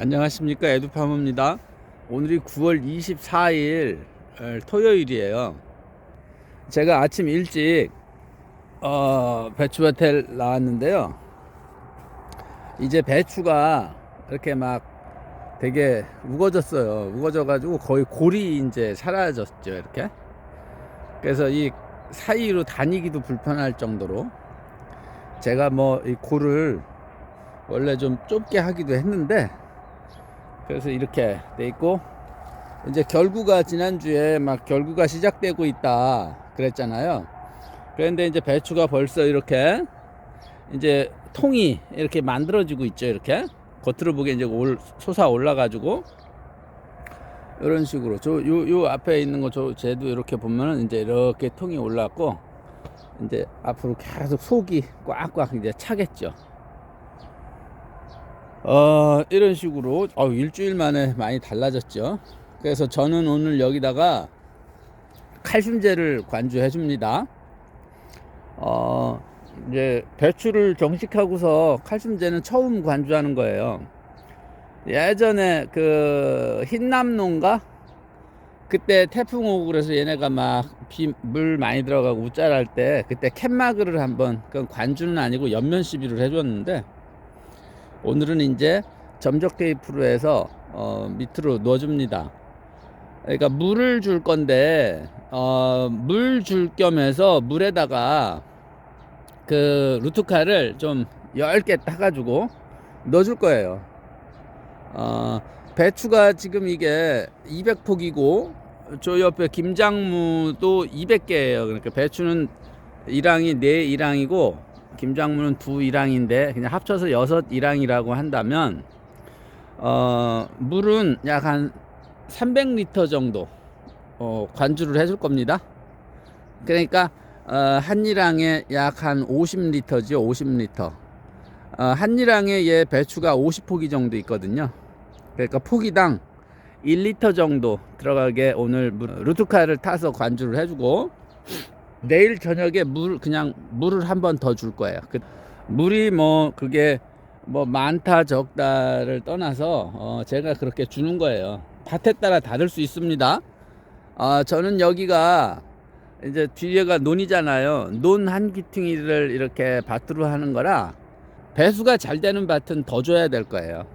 안녕하십니까. 에두파머입니다. 오늘이 9월 24일 어, 토요일이에요. 제가 아침 일찍 어, 배추밭에 나왔는데요. 이제 배추가 이렇게 막 되게 우거졌어요. 우거져 가지고 거의 골이 이제 사라졌죠 이렇게. 그래서 이 사이로 다니기도 불편할 정도로 제가 뭐 이 골을 원래 좀 좁게 하기도 했는데 그래서 이렇게 돼 있고 이제 결구가 지난주에 막 결구가 시작되고 있다 그랬잖아요. 그런데 이제 배추가 벌써 이렇게 이제 통이 이렇게 만들어지고 있죠. 이렇게 겉으로 보기에 이제 올, 솟아 올라가지고 이런 식으로 저요 요 앞에 있는 거저 쟤도 이렇게 보면은 이제 이렇게 통이 올라왔고 이제 앞으로 계속 속이 꽉꽉 이제 차겠죠. 어, 이런 식으로 어, 일주일 만에 많이 달라졌죠. 그래서 저는 오늘 여기다가 칼슘제를 관주해 줍니다. 어, 이제 배추를 정식하고서 칼슘제는 처음 관주하는 거예요. 예전에 그 흰남농가 그때 태풍 오고 그래서 얘네가 막물 많이 들어가고 우짤할 때 그때 캔마그를 한번 그건 관주는 아니고 연면 시비를 해줬는데 오늘은 이제 점적 테이프로 해서 어, 밑으로 넣어줍니다. 그러니까 물을 줄 건데 어, 물 줄 겸해서 물에다가 그 루트칼을 좀 10개 따가지고 넣어줄 거예요. 어, 배추가 지금 이게 200폭이고 저 옆에 김장무도 200개예요. 그러니까 배추는 1항이 4 1항이고 김장무는 두 1항인데 그냥 합쳐서 6 1항이라고 한다면 어, 물은 약 한 300리터 정도 어, 관주를 해줄 겁니다. 그러니까 어, 한 1항에 약 한 50리터죠. 50리터. 어, 한 1항에 얘 배추가 50포기 정도 있거든요. 그러니까 포기당 1리터 정도 들어가게 오늘 물- 루트카를 타서 관주를 해주고 내일 저녁에 물 그냥 물을 한 번 더 줄 거예요. 그 물이 뭐 그게 뭐 많다 적다를 떠나서 어 제가 그렇게 주는 거예요. 밭에 따라 다를 수 있습니다. 아 저는 여기가 이제 뒤에가 논이잖아요. 논 한 기퉁이를 이렇게 밭으로 하는 거라 배수가 잘 되는 밭은 더 줘야 될 거예요.